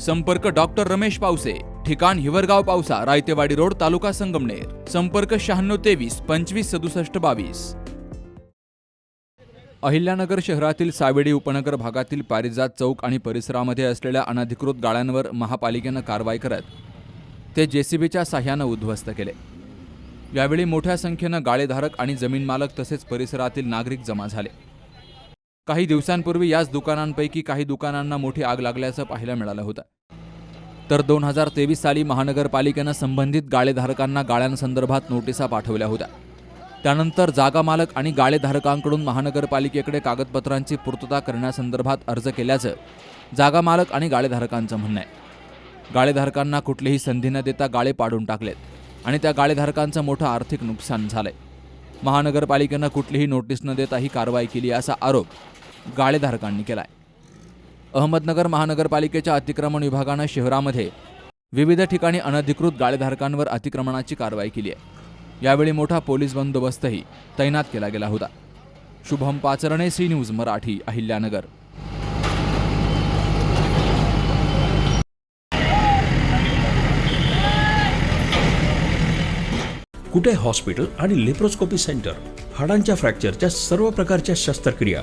संपर्क डॉक्टर रमेश पावसे ठिकाण हिवरगाव पावसा रायतेवाडी रोड तालुका संगमनेर. संपर्क शहाण्णव तेवीस पंचवीस सदुसष्ट बावीस. अहिल्यानगर शहरातील सावेडी उपनगर भागातील पारिजात चौक आणि परिसरामध्ये असलेल्या अनधिकृत गाळ्यांवर महापालिकेनं कारवाई करत ते जेसीबीच्या साह्यानं उद्ध्वस्त केले. यावेळी मोठ्या संख्येनं गाळेधारक आणि जमीन मालक तसेच परिसरातील नागरिक जमा झाले. काही दिवसांपूर्वी याच दुकानांपैकी काही दुकानांना मोठी आग लागल्याचं पाहायला मिळालं होतं. तर दोन हजार तेवीस साली महानगरपालिकेनं संबंधित गाळेधारकांना गाळ्यांसंदर्भात नोटिसा पाठवल्या होत्या. त्यानंतर जागा मालक आणि गाळेधारकांकडून महानगरपालिकेकडे कागदपत्रांची पूर्तता करण्यासंदर्भात अर्ज केल्याचं जागा मालक आणि गाळेधारकांचं म्हणणं आहे. गाळेधारकांना कुठलीही संधी न देता गाळे पाडून टाकलेत आणि त्या गाळेधारकांचं मोठं आर्थिक नुकसान झालंय. महानगरपालिकेनं कुठलीही नोटीस न देता ही कारवाई केली असा आरोप गाळेधारकांनी केला आहे अहमदनगर महानगरपालिकेच्या अतिक्रमण विभागानं शहरामध्ये विविध ठिकाणी अनधिकृत गाळेधारकांवर अतिक्रमणाची कारवाई केली आहे. यावेळी मोठा पोलीस बंदोबस्तही तैनात केला गेला होता. Shubham Pacharne C news Marathi Ahilyanagar. Kute hospital आणि लेप्रोस्कोपी सेंटर? हाडांच्या फ्रॅक्चरच्या सर्व प्रकारच्या शस्त्रक्रिया.